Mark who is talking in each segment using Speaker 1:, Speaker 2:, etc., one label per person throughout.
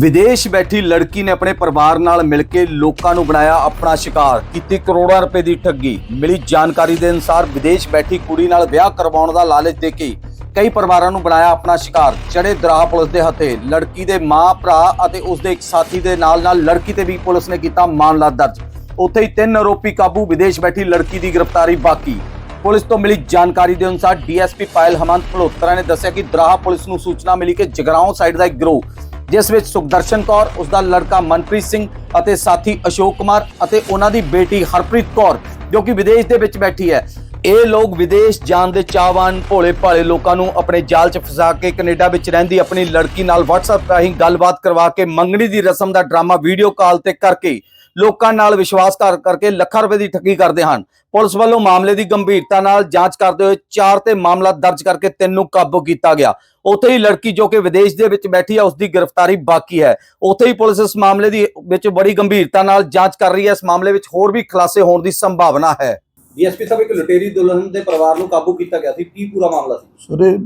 Speaker 1: ਵਿਦੇਸ਼ ਬੈਠੀ ਲੜਕੀ ਨੇ ਆਪਣੇ ਪਰਿਵਾਰ ਨਾਲ ਮਿਲ ਕੇ ਲੋਕਾਂ ਨੂੰ ਬਣਾਇਆ ਆਪਣਾ ਸ਼ਿਕਾਰ, ਕੀਤੀ ਕਰੋੜਾਂ ਰੁਪਏ ਦੀ ਠੱਗੀ। ਮਿਲੀ ਜਾਣਕਾਰੀ ਦੇ ਅਨੁਸਾਰ ਵਿਦੇਸ਼ ਬੈਠੀ ਕੁੜੀ ਨਾਲ ਵਿਆਹ ਕਰਵਾਉਣ ਦਾ ਲਾਲਚ ਦੇ ਕੇ ਕਈ ਪਰਿਵਾਰਾਂ ਨੂੰ ਬਣਾਇਆ ਆਪਣਾ ਸ਼ਿਕਾਰ। ਚੜੇ ਦਰਾ ਪੁਲਿਸ ਦੇ ਹੱਥੇ ਲੜਕੀ ਦੇ ਮਾਂ, ਭਰਾ ਅਤੇ ਉਸ ਦੇ ਇੱਕ ਸਾਥੀ ਦੇ ਨਾਲ ਨਾਲ ਲੜਕੀ ਤੇ ਵੀ ਪੁਲਿਸ ਨੇ ਕੀਤਾ ਮਾਮਲਾ ਦਰਜ। ਉੱਥੇ ਹੀ ਤਿੰਨ ਆਰੋਪੀ ਕਾਬੂ, ਵਿਦੇਸ਼ ਬੈਠੀ ਲੜਕੀ ਦੀ ਗ੍ਰਿਫਤਾਰੀ ਬਾਕੀ। ਪੁਲਿਸ ਤੋਂ ਮਿਲੀ ਜਾਣਕਾਰੀ ਦੇ ਅਨੁਸਾਰ ਡੀਐਸਪੀ ਪਾਇਲ ਹਮੰਤ ਮਲਹੋਤਰਾ ਨੇ ਦੱਸਿਆ ਕਿ ਦਰਾਹਾ ਪੁਲਿਸ ਨੂੰ ਸੂਚਨਾ ਮਿਲੀ ਕਿ ਜਗਰਾਉਂ ਸਾਈਡ ਦਾ ਇੱਕ ਗਰੋਹ ਜਿਸ ਵਿੱਚ ਸੁਖਦਰਸ਼ਨ ਕੌਰ ਉਸ ਦਾ ਲੜਕਾ ਮਨਪ੍ਰੀਤ ਸਿੰਘ ਅਤੇ ਸਾਥੀ ਅਸ਼ੋਕ ਕੁਮਾਰ ਅਤੇ ਉਹਨਾਂ ਦੀ ਬੇਟੀ ਹਰਪ੍ਰੀਤ ਕੌਰ, ਜੋ ਕਿ ਵਿਦੇਸ਼ ਦੇ ਵਿੱਚ ਬੈਠੀ ਹੈ। ਇਹ ਲੋਕ ਵਿਦੇਸ਼ ਜਾਣ ਦੇ ਚਾਹਵਾਨ, ਭੋਲੇ ਭਾਲੇ ਲੋਕਾਂ ਨੂੰ ਆਪਣੇ ਜਾਲ 'ਚ ਫਸਾ ਕੇ ਕੈਨੇਡਾ ਵਿੱਚ ਰਹਿੰਦੀ ਆਪਣੀ ਲੜਕੀ ਨਾਲ WhatsApp ਰਾਹੀਂ ਗੱਲਬਾਤ ਕਰਵਾ ਕੇ ਮੰਗਣੀ ਦੀ ਰਸਮ ਦਾ ਡਰਾਮਾ ਵੀਡੀਓ ਕਾਲ ਤੇ ਕਰਕੇ ਲੋਕਾਂ ਨਾਲ ਵਿਸ਼ਵਾਸਘਾਤ ਕਰਕੇ ਲੱਖਾਂ ਰੁਪਏ ਦੀ ਠੱਗੀ ਕਰਦੇ ਹਨ। ਪੁਲਿਸ ਵੱਲੋਂ ਮਾਮਲੇ ਦੀ ਗੰਭੀਰਤਾ ਨਾਲ ਜਾਂਚ ਕਰਦੇ ਹੋਏ ਚਾਰ ਤੇ ਮਾਮਲਾ ਦਰਜ ਕਰਕੇ ਤਿੰਨ ਨੂੰ ਕਾਬੂ ਕੀਤਾ ਗਿਆ। ਉੱਥੇ ਹੀ ਲੜਕੀ ਜੋ ਕਿ ਵਿਦੇਸ਼ ਦੇ ਵਿੱਚ ਬੈਠੀ ਹੈ ਉਸ ਦੀ ਗ੍ਰਿਫਤਾਰੀ ਬਾਕੀ ਹੈ। ਉੱਥੇ ਹੀ ਪੁਲਿਸ ਇਸ ਮਾਮਲੇ ਦੀ ਵਿੱਚ ਬੜੀ ਗੰਭੀਰਤਾ ਨਾਲ ਜਾਂਚ ਕਰ ਰਹੀ ਹੈ। ਇਸ ਮਾਮਲੇ ਵਿੱਚ ਹੋਰ ਵੀ ਖੁਲਾਸੇ ਹੋਣ ਦੀ ਸੰਭਾਵਨਾ ਹੈ। ਡੀਐਸਪੀ ਸਾਹਿਬ ਇੱਕ ਲੁਟੇਰੀ ਦੁਲਹਨ ਦੇ ਪਰਿਵਾਰ ਨੂੰ ਕਾਬੂ ਕੀਤਾ ਗਿਆ ਸੀ। ਕੀ ਪੂਰਾ ਮਾਮਲਾ ਸੀ?
Speaker 2: ਸਰ ਇਹ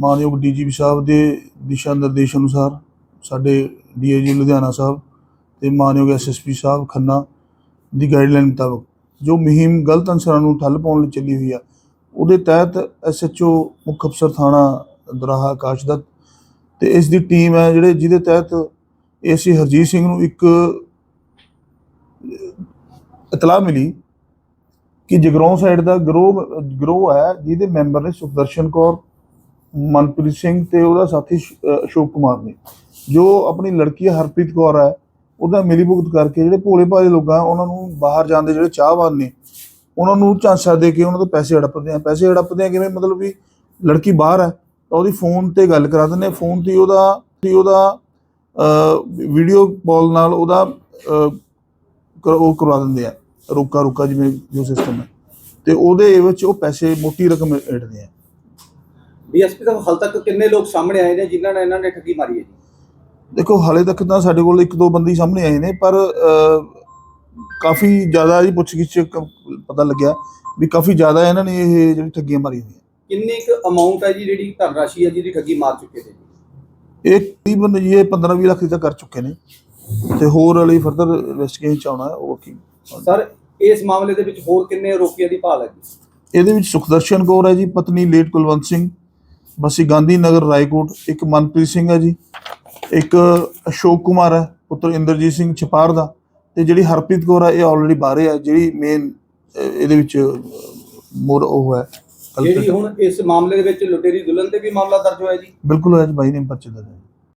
Speaker 2: ਮਾਨਯੋਗ ਡੀਜੀਪੀ ਸਾਹਿਬ ਦੇ ਦਿਸ਼ਾ ਨਿਰਦੇਸ਼ ਅਨੁਸਾਰ ਸਾਡੇ ਡੀਏਜੀ ਲੁਧਿਆਣਾ ਸਾਹਿਬ ਤੇ ਮਾਨਯੋਗ ਐਸਐਸਪੀ ਸਾਹਿਬ ਖੰਨਾ ਦੀ ਗਾਈਡਲਾਈਨ ਮੁਤਾਬਕ ਜੋ ਮੁਹਿੰਮ ਗਲਤ ਅਨਸਰਾਂ ਨੂੰ ਠੱਲ ਪਾਉਣ ਲਈ ਚੱਲੀ ਹੋਈ ਆ, ਉਹਦੇ ਤਹਿਤ ਐਸਐਚਓ ਮੁੱਖ ਅਫਸਰ ਥਾਣਾ ਦਰਾਹਾ ਆਕਾਸ਼ਦੱਤ ਤੇ ਇਸ ਦੀ ਟੀਮ ਹੈ ਜਿਹੜੇ ਜਿਹਦੇ ਤਹਿਤ ਏਸੀ ਹਰਜੀਤ ਸਿੰਘ ਨੂੰ ਇੱਕ ਇਤਲਾਹ ਮਿਲੀ ਕਿ ਜਗਰੋਂ ਸਾਈਡ ਦਾ ਗਰੋਹ ਗਰੋਹ ਹੈ, ਜਿਹਦੇ ਮੈਂਬਰ ਨੇ ਸੁਖਦਰਸ਼ਨ ਕੌਰ, ਮਨਪ੍ਰੀਤ ਸਿੰਘ ਤੇ ਉਹਦਾ ਸਾਥੀ ਅਸ਼ੋਕ ਕੁਮਾਰ ਨੇ, ਜੋ ਆਪਣੀ ਲੜਕੀ ਹਰਪ੍ਰੀਤ ਕੌਰ ਹੈ ਉਹਦਾ ਮਿਲੀ ਕਰਕੇ ਜਿਹੜੇ ਭੋਲੇ ਭਾਲੇ ਲੋਕ, ਉਹਨਾਂ ਨੂੰ ਬਾਹਰ ਜਾਣ ਜਿਹੜੇ ਚਾਹਵਾਨ ਨੇ, ਉਹਨਾਂ ਨੂੰ ਝਾਂਸਾ ਦੇ ਕੇ ਉਹਨਾਂ ਤੋਂ ਪੈਸੇ ਹੜਪਦੇ ਆ। ਪੈਸੇ ਹੜਪਦੇ ਆ ਕਿਵੇਂ? ਮਤਲਬ ਵੀ ਲੜਕੀ ਬਾਹਰ ਹੈ, ਤਾਂ ਉਹਦੀ ਫੋਨ ਤੇ ਗੱਲ ਕਰਾ ਦਿੰਦੇ ਫੋਨ ਤੇ ਉਹਦਾ ਤੇ ਉਹਦਾ ਵੀਡੀਓ ਕਾਲ ਨਾਲ ਉਹਦਾ ਉਹ ਕਰਵਾ ਦਿੰਦੇ ਆ। ਰੋਕਾ ਰੋਕਾ ਜਿਵੇਂ ਜੋ ਸਿਸਟਮ ਹੈ। ਤੇ ਉਹਦੇ ਵਿੱਚ ਉਹ ਪੈਸੇ ਮੋਟੀ ਰਕਮ ਏੜਦੇ ਆ।
Speaker 1: ਡੀਐਸਪੀ ਸਾਹਿਬ, ਹਾਲ ਤੱਕ ਕਿੰਨੇ ਲੋਕ ਸਾਹਮਣੇ ਆਏ ਨੇ ਜਿਨ੍ਹਾਂ ਨੇ, ਇਹਨਾਂ ਨੇ ਠੱਗੀ ਮਾਰੀ ਹੈ ਜੀ?
Speaker 2: ਦੇਖੋ ਹਾਲੇ ਤੱਕ ਤਾਂ ਸਾਡੇ ਕੋਲ ਇੱਕ ਦੋ ਬੰਦੇ ਸਾਹਮਣੇ ਆਏ ਨੇ ਪਰ ਕਾਫੀ ਜ਼ਿਆਦਾ ਜੀ ਪੁੱਛਗਿੱਛ ਪਤਾ ਲੱਗਿਆ ਵੀ ਕਾਫੀ ਜ਼ਿਆਦਾ ਇਹਨਾਂ ਨੇ ਇਹ ਜਿਹੜੀ ਠੱਗੀਆਂ ਮਾਰੀ ਹੋਈਆਂ।
Speaker 1: ਕਿੰਨੀ ਕੁ ਅਮਾਉਂਟ ਹੈ ਜੀ ਜਿਹੜੀ ਧਨ ਰਾਸ਼ੀ ਹੈ ਜਿਹਦੀ ਠੱਗੀ ਮਾਰ ਚੁੱਕੇ ਨੇ
Speaker 2: ਇਹ ਤਕਰੀਬਨ ਜੀ ਇਹ 15-20 ਲੱਖ ਦੀ ਤਾਂ ਕਰ ਚੁੱਕੇ ਨੇ। ਤੇ ਹੋਰ ਵਾਲੀ ਫਰਦਰ ਇਨਵੈਸਟੀਗੇਸ਼ਨ ਚ ਆਉਣਾ ਹੈ ਉਹ ਕੀ
Speaker 1: ਸਰ ਇਸ ਮਾਮਲੇ ਦੇ ਵਿੱਚ ਹੋਰ ਕਿੰਨੇ ਆਰੋਪੀਆਂ ਦੀ ਭਾਲ ਹੈ ਜੀ?
Speaker 2: ਇਹਦੇ ਵਿੱਚ ਸੁਖਦਰਸ਼ਨ ਕੌਰ ਹੈ ਜੀ ਪਤਨੀ ਲੇਟ ਕੁਲਵੰਤ ਸਿੰਘ ਬਸੀ ਗਾਂਧੀ ਨਗਰ ਰਾਏਕੋਟ ਇੱਕ ਮਨਪ੍ਰੀਤ ਸਿੰਘ ਹੈ ਜੀ। ਇੱਕ ਅਸ਼ੋਕ ਕੁਮਾਰ ਹੈ ਪੁੱਤਰ ਇੰਦਰਜੀਤ ਸਿੰਘ ਛਪਾਰ ਦਾ ਤੇ ਜਿਹੜੀ ਹਰਪ੍ਰੀਤ ਕੌਰ ਹੈ ਇਹ ਆਲਰੇਡੀ ਬਾਹਰੇ ਹੈ ਜਿਹੜੀ ਮੇਨ ਇਹਦੇ ਵਿੱਚ ਮੋਰ ਉਹ ਹੈ
Speaker 1: ਜਿਹੜੀ। ਹੁਣ ਇਸ ਮਾਮਲੇ ਦੇ ਵਿੱਚ ਲੁਟੇਰੀ ਦੁਲਹਨ ਤੇ ਵੀ ਮਾਮਲਾ ਦਰਜ ਹੋਇਆ ਜੀ
Speaker 2: ਬਿਲਕੁਲ ਹੈ ਜੀ ਬਾਈ ਨੇ ਪਰਚੇ ਦਾ